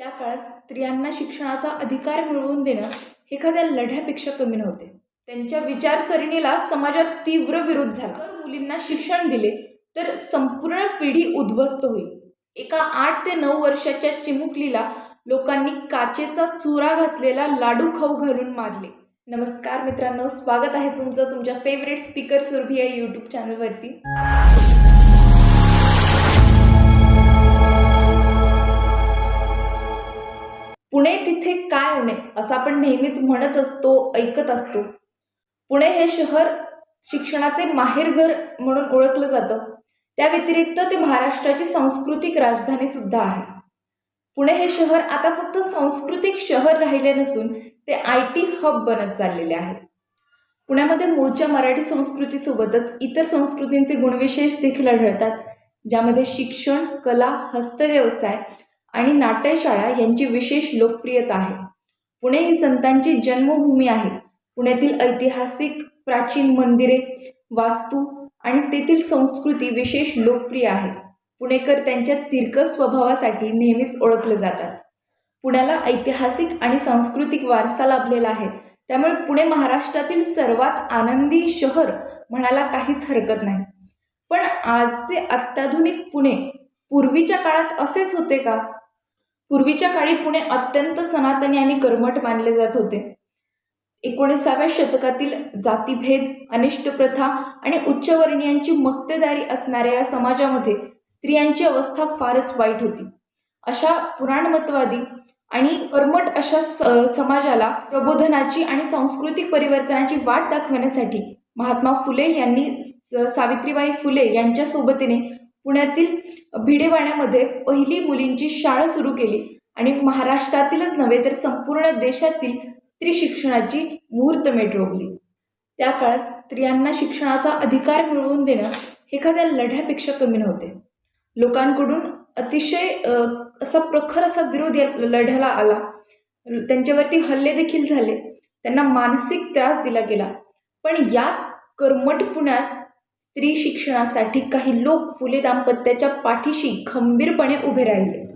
त्या काळात स्त्रियांना शिक्षणाचा अधिकार मिळवून देणं एखाद्या लढ्यापेक्षा कमी नव्हते. त्यांच्या विचारसरणीला समाजात तीव्र विरोध झाला. जर मुलींना शिक्षण दिले तर संपूर्ण पिढी उद्ध्वस्त होईल. एका आठ ते नऊ वर्षाच्या चिमुकलीला लोकांनी काचेचा चुरा घातलेला लाडू खाऊ घालून मारले. नमस्कार मित्रांनो स्वागत आहे तुमचं तुमच्या फेवरेट स्पीकर सुरभी या यूट्यूब चॅनलवरती पुणे तिथे काय उणे असं आपण नेहमीच म्हणत असतो ऐकत असतो. पुणे हे शहर शिक्षणाचे माहेरघर म्हणून ओळखलं जातं. त्या व्यतिरिक्त ते महाराष्ट्राची सांस्कृतिक राजधानी सुद्धा आहे. पुणे हे शहर आता फक्त सांस्कृतिक शहर राहिले नसून ते आय टी हब बनत चाललेले आहे. पुण्यामध्ये मूळच्या मराठी संस्कृतीसोबतच इतर संस्कृतींचे गुणविशेष देखील आढळतात ज्यामध्ये शिक्षण कला हस्तव्यवसाय आणि नाट्यशाळा यांची विशेष लोकप्रियता आहे. पुणे ही संतांची जन्मभूमी आहे. पुण्यातील ऐतिहासिक प्राचीन मंदिरे वास्तू आणि तेथील संस्कृती विशेष लोकप्रिय आहे पुणेकर त्यांच्या तिरकस स्वभावासाठी नेहमीच ओळखले जातात. पुण्याला ऐतिहासिक आणि सांस्कृतिक वारसा लाभलेला आहे. त्यामुळे पुणे महाराष्ट्रातील सर्वात आनंदी शहर म्हणायला काहीच हरकत नाही. पण आजचे अत्याधुनिक पुणे पूर्वीच्या काळात असेच होते का? पूर्वीच्या काळी पुणे अत्यंत सनातनी आणि कर्मठ मानले जात होते. एकोणीसाव्या शतकातील जातीभेद अनिष्ट प्रथा आणि उच्चवर्णीयांची मक्तेदारी असणाऱ्या या समाजामध्ये स्त्रियांची अवस्था फारच वाईट होती. अशा पुराणमतवादी आणि कर्मट अशा स समाजाला प्रबोधनाची आणि सांस्कृतिक परिवर्तनाची वाट दाखवण्यासाठी महात्मा फुले यांनी सावित्रीबाई फुले यांच्या सोबतीने पुण्यातील भिडेवाड्यामध्ये पहिली मुलींची शाळा सुरू केली. आणि महाराष्ट्रातीलच नव्हे तर संपूर्ण देशातील स्त्री शिक्षणाची मुहूर्तमेढ रोवली त्या काळात स्त्रियांना शिक्षणाचा अधिकार मिळवून देणं एखाद्या लढ्यापेक्षा कमी नव्हते. लोकांकडून अतिशय असा प्रखर असा विरोध या लढ्याला आला. त्यांच्यावरती हल्ले देखील झाले. त्यांना मानसिक त्रास दिला गेला. पण याच कर्मट पुण्यात स्त्री शिक्षणासाठी काही लोक फुले दाम्पत्याच्या पाठीशी खंबीरपणे उभे राहिले.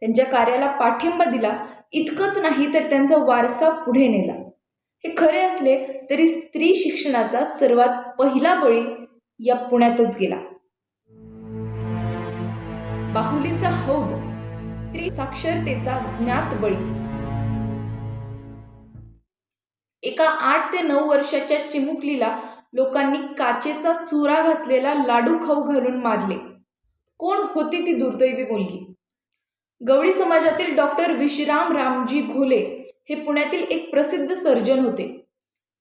त्यांच्या कार्याला पाठिंबा दिला. इतकंच नाही तर त्यांचा वारसा पुढे नेला. हे खरे असले तरी स्त्री शिक्षणाचा सर्वात पहिला बळी या पुण्यातच गेला. बाहुलीचा हौद स्त्री साक्षरतेचा ज्ञात बळी. एका आठ ते नऊ वर्षाच्या चिमुकलीला लोकांनी काचेचा चुरा घातलेला लाडू खाऊ घालून मारले. कोण होती ती दुर्दैवी मुलगी? गवळी समाजातील डॉक्टर विश्राम रामजी घोले हे पुण्यातील एक प्रसिद्ध सर्जन होते.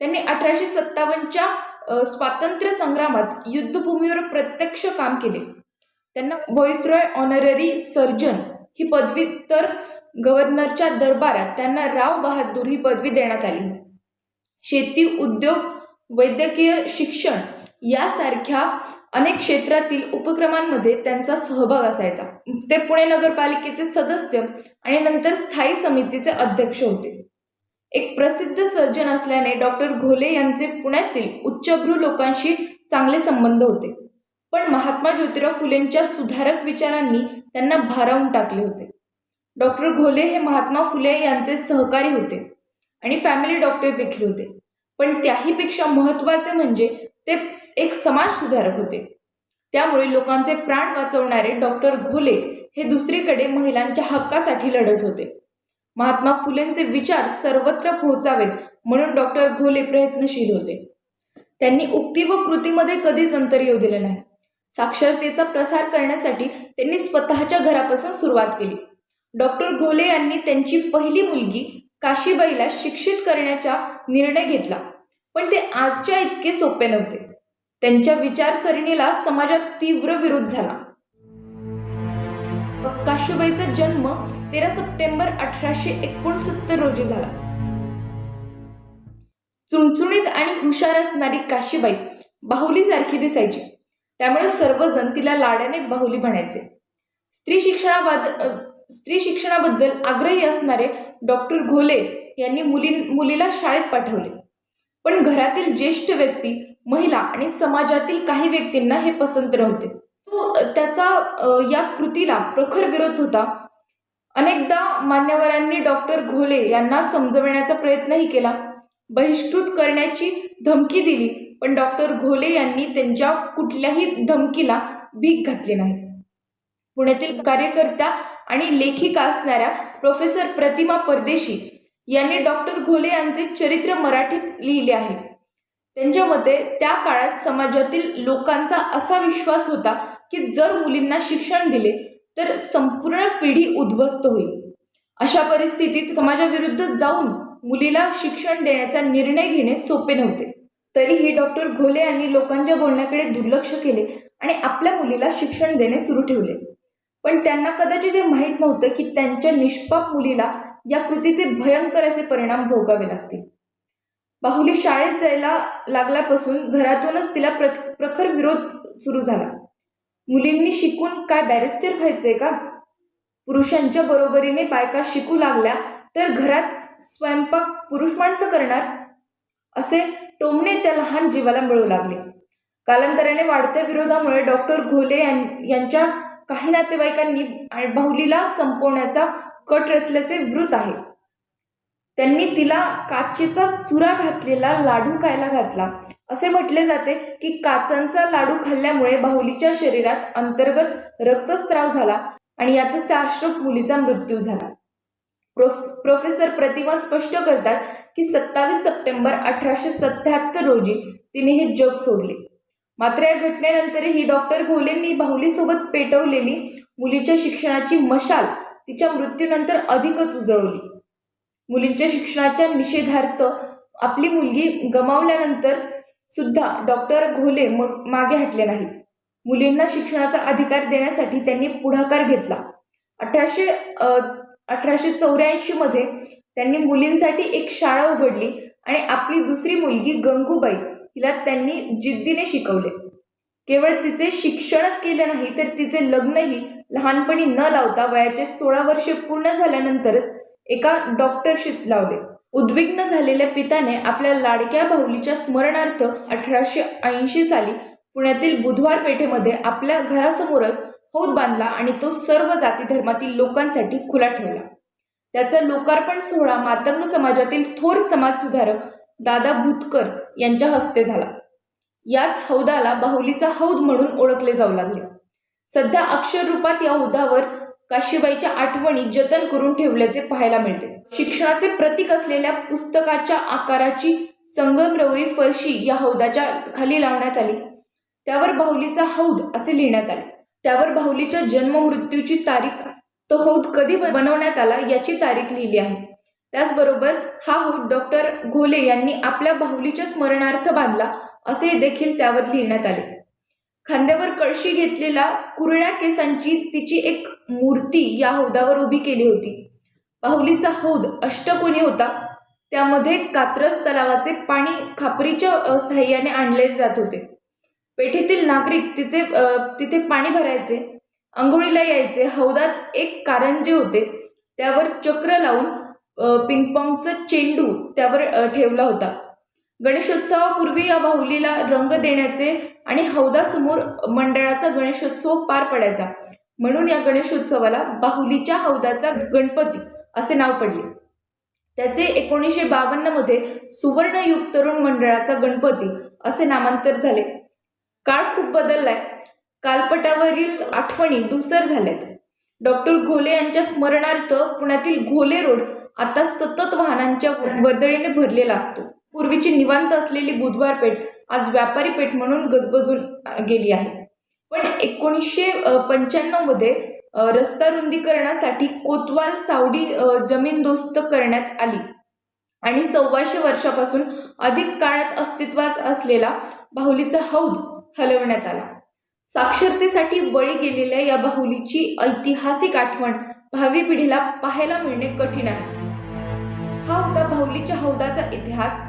त्यांनी अठराशे सत्तावन्नच्या स्वातंत्र्य संग्रामात युद्धभूमीवर प्रत्यक्ष काम केले. त्यांना व्हॉइसरॉय ऑनररी सर्जन ही पदवी तर गव्हर्नरच्या दरबारात त्यांना राव बहादूर ही पदवी देण्यात आली. शेती उद्योग वैद्यकीय शिक्षण यासारख्या अनेक क्षेत्रातील उपक्रमांमध्ये त्यांचा सहभाग असायचा. ते पुणे नगरपालिकेचे सदस्य आणि नंतर स्थायी समितीचे अध्यक्ष होते. एक प्रसिद्ध सर्जन असल्याने डॉक्टर घोले यांचे पुण्यातील उच्चभ्रू लोकांशी चांगले संबंध होते. पण महात्मा ज्योतिराव फुलेंच्या सुधारक विचारांनी त्यांना भारावून टाकले होते. डॉक्टर घोले हे महात्मा फुले यांचे सहकारी होते आणि फॅमिली डॉक्टर देखील होते. पण त्याहीपेक्षा महत्त्वाचे म्हणजे ते एक समाज सुधारक होते. त्यामुळे लोकांचे प्राण वाचवणारे डॉक्टर घोले हे दुसरीकडे महिलांच्या हक्कासाठी लढत होते. महात्मा फुलेंचे विचार सर्वत्र पोहोचावेत म्हणून डॉक्टर घोले प्रयत्नशील होते. त्यांनी उक्ती व कृतीमध्ये कधीच अंतर येऊ दिले नाही. साक्षरतेचा प्रसार करण्यासाठी त्यांनी स्वतःच्या घरापासून सुरुवात केली. डॉक्टर घोले यांनी त्यांची पहिली मुलगी काशीबाईला शिक्षित करण्याचा निर्णय घेतला. पण ते आजच्या इतके सोपे नव्हते. त्यांच्या विचारसरणीला समाजात तीव्र विरोध झाला. काशीबाईचा जन्म तेरा सप्टेंबर अठराशे एकोणसत्तर रोजी झाला. चुणचुणीत आणि हुशार असणारी काशीबाई बाहुलीसारखी दिसायची. त्यामुळे सर्वजण तिला लाड्याने बाहुली म्हणायचे. स्त्री शिक्षणाबद्द स्त्री शिक्षणाबद्दल आग्रही असणारे डॉक्टर घोले यांनी मुली मुलीला शाळेत पाठवले. पण घरातील ज्येष्ठ व्यक्ती महिला आणि समाजातील काही व्यक्तींना हे पसंत नव्हते. तो त्याचा या कृतीला प्रखर विरोध होता. अनेकदा मान्यवरांनी डॉक्टर घोले यांना समजवण्याचा प्रयत्नही केला. बहिष्कृत करण्याची धमकी दिली पण डॉक्टर घोले यांनी त्यांच्या कुठल्याही धमकीला भीक घातली नाही. पुण्यातील कार्यकर्त्या आणि लेखिका असणाऱ्या प्रोफेसर प्रतिमा परदेशी यांनी डॉक्टर घोले यांचे चरित्र मराठीत लिहिले आहे. त्यांच्या मते त्या काळात समाजातील लोकांचा असा विश्वास होता की जर मुलींना शिक्षण दिले तर संपूर्ण पिढी उद्ध्वस्त होईल. अशा परिस्थितीत समाजाविरुद्ध जाऊन मुलीला शिक्षण देण्याचा निर्णय घेणे सोपे नव्हते. तरीही डॉक्टर घोले यांनी लोकांच्या बोलण्याकडे दुर्लक्ष केले आणि आपल्या मुलीला शिक्षण देणे सुरू ठेवले. पण त्यांना कदाचित हे माहीत नव्हतं की त्यांच्या निष्पाप मुलीला या कृतीचे भयंकर असे परिणाम भोगावे लागतील. बाहुली शाळेत जायला लागल्यापासून घरातूनच तिला प्र प्रखर विरोध सुरू झाला. मुलींनी शिकून काय बॅरिस्टर व्हायचंय का? पुरुषांच्या बरोबरीने बायका शिकू लागल्या तर घरात स्वयंपाक पुरुष माणसं करणार? असे टोमणे त्या लहान जीवाला मिळू लागले. कालांतराने वाढत्या विरोधामुळे डॉक्टर घोले यां- यांच्या काही नातेवाईकांनी आणि बाहुलीला संपवण्याचा कट रचल्याचे वृत्त आहे. त्यांनी तिला काचेचा चुरा घातलेला लाडू खायला घातला. असे म्हटले जाते की काचांचा लाडू खाल्ल्यामुळे बाहुलीच्या शरीरात अंतर्गत रक्तस्राव झाला आणि यातच त्या आश्रम मुलीचा मृत्यू झाला. प्रोफ प्रोफेसर प्रतिमा स्पष्ट करतात की सत्तावीस सप्टेंबर अठराशे सत्याहत्तर रोजी तिने हे जग सोडले. मात्र या घटनेनंतरही डॉक्टर घोलेंनी बाहुलीसोबत पेटवलेली मुलीच्या शिक्षणाची मशाल तिच्या मृत्यूनंतर अधिकच उजळवली मुलींच्या शिक्षणाच्या निषेधार्थ आपली मुलगी गमावल्यानंतर सुद्धा डॉक्टर घोले मग मागे हटले नाहीत. मुलींना शिक्षणाचा अधिकार देण्यासाठी त्यांनी पुढाकार घेतला. अठराशे अठराशे चौऱ्याऐंशीमध्ये त्यांनी मुलींसाठी एक शाळा उघडली आणि आपली दुसरी मुलगी गंगूबाई हिला त्यांनी जिद्दीने शिकवले. केवळ तिचे शिक्षणच केले नाही तर तिचे लग्नही लहानपणी न लावता वयाचे सोळा वर्षे पूर्ण झाल्यानंतरच एका डॉक्टरशीत लावले. उद्विग्न झालेल्या पिताने आपल्या लाडक्या बाहुलीच्या स्मरणार्थ अठराशे ऐंशी साली पुण्यातील बुधवार पेठेमध्ये आपल्या घरासमोरच हौद बांधला आणि तो सर्व जाती धर्मातील लोकांसाठी खुला ठेवला. त्याचा लोकार्पण सोहळा मातंग समाजातील थोर समाजसुधारक दादा भुतकर यांच्या हस्ते झाला. याच हौदाला बाहुलीचा हौद म्हणून ओळखले जाऊ लागले. सध्या अक्षर रूपात या हौदावर काशीबाईच्या आठवणी जतन करून ठेवल्याचे पाहायला मिळते. शिक्षणाचे प्रतीक असलेल्या पुस्तकाच्या आकाराची संगमरवरी फरशी या हौदाच्या खाली लावण्यात आली. त्यावर बाहुलीचा हौद असे लिहिण्यात आले. त्यावर बाहुलीच्या जन्म मृत्यूची तारीख तो हौद कधी बनवण्यात आला याची तारीख लिहिली आहे. त्याचबरोबर हा हौद डॉक्टर घोले यांनी आपल्या बाहुलीच्या स्मरणार्थ बांधला असे देखील त्यावर लिहिण्यात आले. खांद्यावर कळशी घेतलेला कुरळ्या केसांची तिची एक मूर्ती या हौदावर उभी केली होती. बाहुलीचा हौद अष्टकोनी होता. त्यामध्ये कात्रज तलावाचे पाणी खापरीच्या सहाय्याने साह्याने आणले जात होते. पेठेतील नागरिक तिचे तिथे पाणी भरायचे आंघोळीला यायचे. हौदात एक कारंजे होते त्यावर चक्र लावून पिंगपॉंगचा चेंडू त्यावर ठेवला होता. गणेशोत्सवापूर्वी या बाहुलीला रंग देण्याचे आणि हौदासमोर मंडळाचा गणेशोत्सव पार पडायचा. म्हणून या गणेशोत्सवाला बाहुलीच्या हौदाचा गणपती असे नाव पडले. त्याचे एकोणीसशे बावन्नमध्ये सुवर्णयुग तरुण मंडळाचा गणपती असे नामांतर झाले. काळ खूप बदललाय. कालपटावरील आठवणी धुसर झाल्यात. डॉक्टर घोले यांच्या स्मरणार्थ पुण्यातील घोले रोड आता सतत वाहनांच्या वर्दळीने भरलेला असतो. पूर्वीची निवांत असलेली बुधवार पेठ आज व्यापारी पेठ म्हणून गजबजून गेली आहे. पण एकोणीसशे पंच्याण्णवमध्ये रस्ता रुंदीकरणासाठी कोतवाल चावडी जमीनदोस्त करण्यात आली. आणि सव्वाशे वर्षापासून अधिक काळात अस्तित्वात असलेला बाहुलीचा हौद हलवण्यात आला. साक्षरतेसाठी बळी गेलेल्या या बाहुलीची ऐतिहासिक आठवण भावी पिढीला पाहायला मिळणे कठीण आहे. हा होता माहुलीच्या हौदाचा इतिहास